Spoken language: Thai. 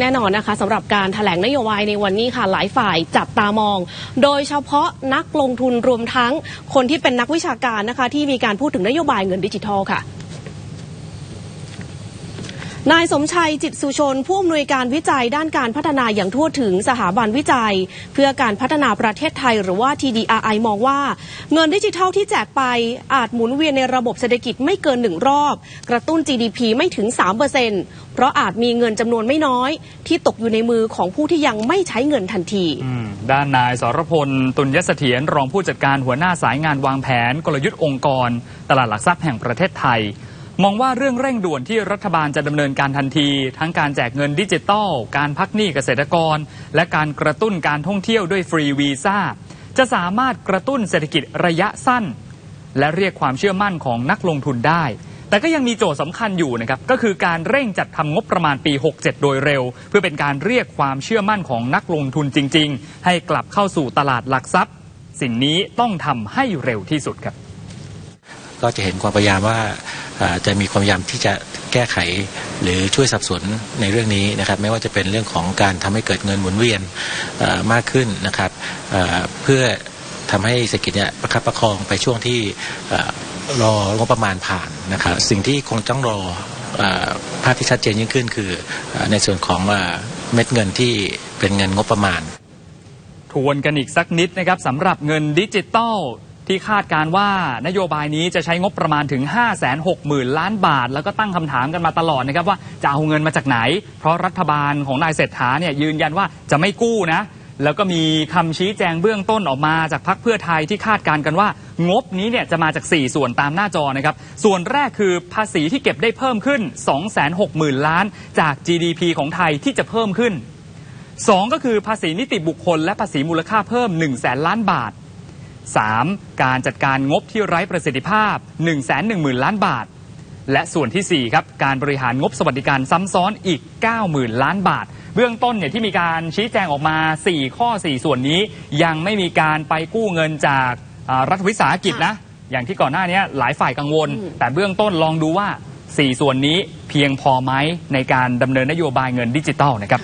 แน่นอนนะคะสำหรับการถแถลงนโยบายในวันนี้ค่ะหลายฝ่ายจับตามอง โดยเฉพาะนักลงทุนรวมทั้งคนที่เป็นนักวิชาการนะคะที่มีการพูดถึงนโยบายเงินดิจิทัลค่ะ นายสมชัยจิตสุชน ผู้อำนวยการวิจัยด้านการพัฒนาอย่างทั่วถึงสถาบันวิจัย เพื่อการพัฒนาประเทศไทยหรือว่า TDRI มองว่า เงินดิจิทัลที่แจกไปอาจหมุนเวียนในระบบเศรษฐกิจไม่เกินหนึ่งรอบ กระตุ้น GDP ไม่ถึง 3%เพราะอาจมีเงินจำนวนไม่น้อย ที่ตกอยู่ในมือของผู้ที่ยังไม่ใช้เงินทันที ด้านนายสรพล ตุลยเสถียรรองผู้จัดการหัวหน้าสายงานวางแผน กลยุทธ์องค์กร ตลาดหลักทรัพย์แห่งประเทศไทย มองว่าเรื่องเร่งด่วนที่รัฐบาลจะดำเนินการทันที ทั้งการแจกเงินดิจิตอลการพักหนี้เกษตรกร และการกระตุ้นการท่องเที่ยวด้วยฟรีวีซ่าจะสามารถกระตุ้นเศรษฐกิจระยะสั้น และเรียกความเชื่อมั่นของนักลงทุนได้ แต่ก็ยังมีโจทย์สำคัญอยู่นะครับก็คือการเร่งจัดทำงบประมาณปี 67 โดยเร็ว เพื่อเป็นการเรียกความเชื่อมั่นของนักลงทุนจริง ๆ ให้กลับเข้าสู่ตลาดหลักทรัพย์ สิ่งนี้ต้องทำให้เร็วที่สุดครับ ก็จะเห็นความพยายามว่า จะมีความพยายามที่จะแก้ไขหรือช่วยสับสนในเรื่องนี้นะครับ ไม่ว่าจะเป็นเรื่องของการทำให้เกิดเงินหมุนเวียนมากขึ้นนะครับเพื่อทำให้เศรษฐกิจเนี่ยประคับประคองไปช่วงที่รองบประมาณผ่านนะครับ สิ่งที่คงต้องรอภาพที่ชัดเจนยิ่งขึ้นคือในส่วนของเอ่อเม็ดเงินที่เป็นเงินงบประมาณ ทวนกันอีกสักนิดนะครับสำหรับเงินดิจิตอล ที่คาดการว่านโยบายนี้จะใช้งบประมาณถึง 5 6 0 0 0 0 ล้านบาท แล้วก็ตั้งคำถามกันมาตลอดนะครับว่าจะเอาเงินมาจากไหน เพราะรัฐบาลของนายเศรษฐาเนี่ยยืนยันว่าจะไม่กู้นะ แล้วก็มีคำชี้แจงเบื้องต้นออกมาจากพรรคเพื่อไทยที่คาดการกันว่า งบนี้เนี่ยจะมาจาก 4 ส่วนตามหน้าจอนะครับ ส่วนแรกคือภาษีที่เก็บได้เพิ่มขึ้น 260,000 ล้าน จาก GDP ของไทยที่จะเพิ่มขึ้นสองก็คือภาษีนิติบุคคล และภาษีมูลค่าเพิ่ม 1 0 0 0 0แสนล้านบาท 3. การจัดการงบที่ไร้ประสิทธิภาพ 1 1 0 0 0 0 ล้านบาท และส่วนทีสี่ 4 ครับ การบริหารงบสวัสดิการซ้ำซ้อนอีก 90,000 ล้านบาท เบื้องต้นเนี่ยที่มีการชี้แจงออกมา 4 ข้อ 4 ส่วนนี้ ยังไม่มีการไปกู้เงินจากอ่ารัฐวิสาหกิจนะ อย่างที่ก่อนหน้านี้หลายฝ่ายกังวลอืมแต่เบื้องต้นลองดูว่า 4 ส่วนนี้เพียงพอไหมในการดำเนินนโยบายเงินดิจิทัลนะครับ